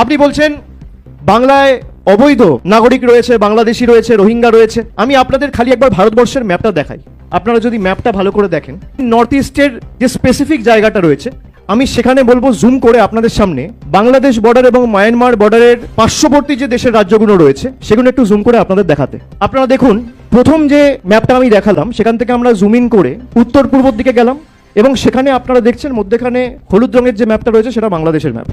আপনি বলছেন বাংলায় অবৈধ নাগরিক রয়েছে, বাংলাদেশি রয়েছে, রোহিঙ্গা রয়েছে। আমি আপনাদের খালি একবার ভারতবর্ষের ম্যাপটা দেখাই। আপনারা যদি ম্যাপটা ভালো করে দেখেন নর্থ ইস্টের যে স্পেসিফিক জায়গাটা রয়েছে, আমি সেখানে বলব জুম করে আপনাদের সামনে, বাংলাদেশ বর্ডার এবং মায়ানমার বর্ডারের পার্শ্ববর্তী যে দেশের রাজ্যগুলো রয়েছে, সেগুলো একটু জুম করে আপনাদের দেখাতে। আপনারা দেখুন, প্রথম যে ম্যাপটা আমি দেখালাম, সেখান থেকে আমরা জুম ইন করে উত্তর পূর্ব দিকে গেলাম, এবং সেখানে আপনারা দেখছেন মধ্যেখানে হলুদ রঙের যে ম্যাপটা রয়েছে, সেটা বাংলাদেশের ম্যাপ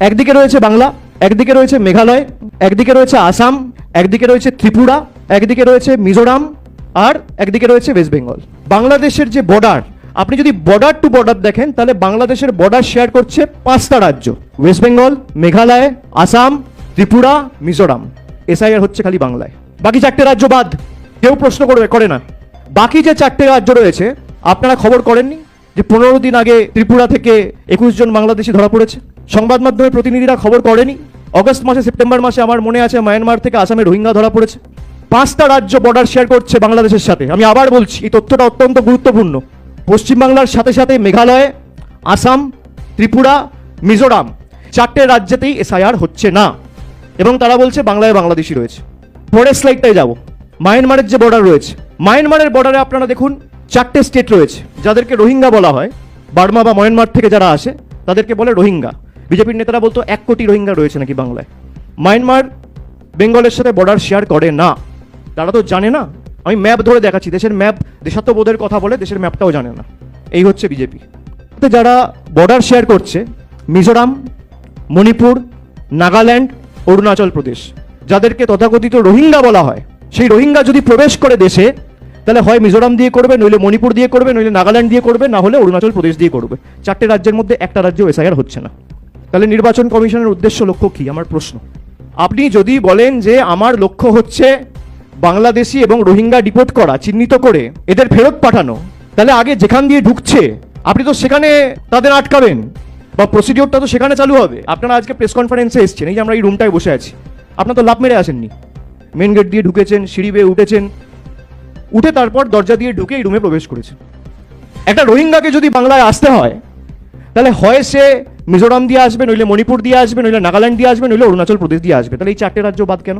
একদিকে রয়েছে বাংলা, একদিকে রয়েছে মেঘালয়, একদিকে রয়েছে আসাম, একদিকে রয়েছে ত্রিপুরা, একদিকে রয়েছে মিজোরাম আর একদিকে রয়েছে ওয়েস্ট বেঙ্গল বাংলাদেশের যে বর্ডার আপনি যদি বর্ডার টু বর্ডার দেখেন, তাহলে বাংলাদেশের বর্ডার শেয়ার করছে পাঁচটা রাজ্য। ওয়েস্ট বেঙ্গল মেঘালয়, আসাম, ত্রিপুরা, মিজোরাম। এসআইআর হচ্ছে খালি বাংলায়। বাকি চারটে রাজ্য বাদ। কেউ প্রশ্ন করবে, করে না। বাকি যে চারটে রাজ্য রয়েছে, আপনারা খবর করেননি? যে পনেরো দিন আগে ত্রিপুরা থেকে একুশ জন বাংলাদেশি ধরা পড়েছে। সংবাদ মাধ্যমের প্রতিনিধিরা খবর করেনি। অগস্ট মাসে, সেপ্টেম্বর মাসে আমার মনে আছে মায়ানমার থেকে আসামে রোহিঙ্গা ধরা পড়েছে। পাঁচটা রাজ্য বর্ডার শেয়ার করছে বাংলাদেশের সাথে। আমি আবার বলছি, এই তথ্যটা অত্যন্ত গুরুত্বপূর্ণ। পশ্চিমবাংলার সাথে সাথে মেঘালয়, আসাম, ত্রিপুরা, মিজোরাম চারটে রাজ্যেতেই এসআইআর হচ্ছে না। এবং তারা বলছে বাংলায় বাংলাদেশি রয়েছে। পরের স্লাইডটায় যাব। মায়ানমারের যে বর্ডার রয়েছে। মায়ানমারের বর্ডারে আপনারা দেখুন চারটে স্টেট রয়েছে, যাদেরকে রোহিঙ্গা বলা হয়। বার্মা বা মায়ানমার থেকে যারা আসে, তাদেরকে বলে রোহিঙ্গা। বিজেপির নেতারা বলতো এক কোটি রোহিঙ্গা রয়েছে নাকি বাংলায়। মায়ানমার বেঙ্গলের সাথে বর্ডার শেয়ার করে না। তারা তো জানে না। আমি ম্যাপ ধরে দেখাচ্ছি, দেশের ম্যাপ দেশাত্মবোধের কথা বলে দেশের ম্যাপটাও জানে না। এই হচ্ছে বিজেপি। যারা বর্ডার শেয়ার করছে, মিজোরাম, মণিপুর, নাগাল্যান্ড, অরুণাচল প্রদেশ, যাদেরকে তথাকথিত রোহিঙ্গা বলা হয়, সেই রোহিঙ্গা যদি প্রবেশ করে দেশে তাহলে হয় মিজোরাম দিয়ে করবে, নইলে মণিপুর দিয়ে করবে, নইলে নাগাল্যান্ড দিয়ে করবে, না হলে অরুণাচল প্রদেশ দিয়ে করবে। চারটে রাজ্যের মধ্যে একটা রাজ্য এসআইআর হচ্ছে না। তাহলে নির্বাচন কমিশনের উদ্দেশ্য লক্ষ্য কি? আমার প্রশ্ন। আপনি যদি বলেন যে আমার লক্ষ্য হচ্ছে বাংলাদেশি এবং রোহিঙ্গা ডিপোর্ট করা, চিহ্নিত করে, এদের ফেরত পাঠানো, তাহলে আগে যেখান দিয়ে ঢুকছে, আপনি তো সেখানে তাদের আটকাবেন, বা প্রসিডিওরটা তো সেখানে চালু হবে। আপনারা আজকে প্রেস কনফারেন্সে এসছেন, এই যে আমরা এই রুমটায় বসে আছি। আপনার তো লাভ মেরে আসেননি। মেন গেট দিয়ে ঢুকেছেন, সিঁড়ি বেয়ে উঠেছেন উঠে তারপর দরজা দিয়ে ঢুকে এই রুমে প্রবেশ করেছে। একটা রোহিঙ্গাকে যদি বাংলায় আসতে হয়, তাহলে হয় সে মিজোরাম দিয়ে আসবে, নইলে মণিপুর দিয়ে আসবে, নইলে নাগাল্যান্ড দিয়ে আসবে, নইলে অরুণাচল প্রদেশ দিয়ে আসবে। তাহলে এই চারটে রাজ্য বাদ কেন?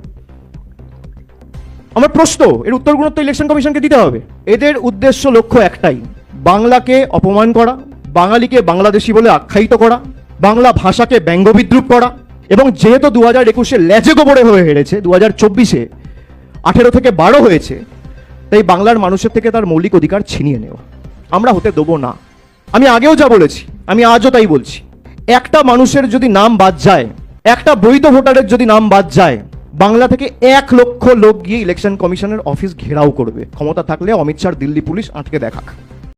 আমার প্রশ্ন, এর উত্তর তো ইলেকশন কমিশনকে দিতে হবে। এদের উদ্দেশ্য লক্ষ্য একটাই, বাংলাকে অপমান করা, বাঙালিকে বাংলাদেশি বলে আখ্যায়িত করা, বাংলা ভাষাকে ব্যঙ্গ বিদ্রুপ করা, এবং যেহেতু দু হাজার একুশে ল্যাজে গোবরে হয়ে হেরেছে দু হাজার চব্বিশে আঠেরো থেকে বারো হয়েছে তাই বাংলার মানুষের থেকে তার মৌলিক অধিকার ছিনিয়ে নেওয়া আমরা হতে দেবো না। আমি আগেও যা বলেছি, আমি আজও তাই বলছি। একটা মানুষের যদি নাম বাদ যায়, একটা বৈধ ভোটারের যদি নাম বাদ যায়, বাংলা থেকে এক লক্ষ লোক গিয়ে ইলেকশন কমিশনের অফিস ঘেরাও করবে। ক্ষমতা থাকলে অমিত শাহ দিল্লি পুলিশ আটকে দেখাক।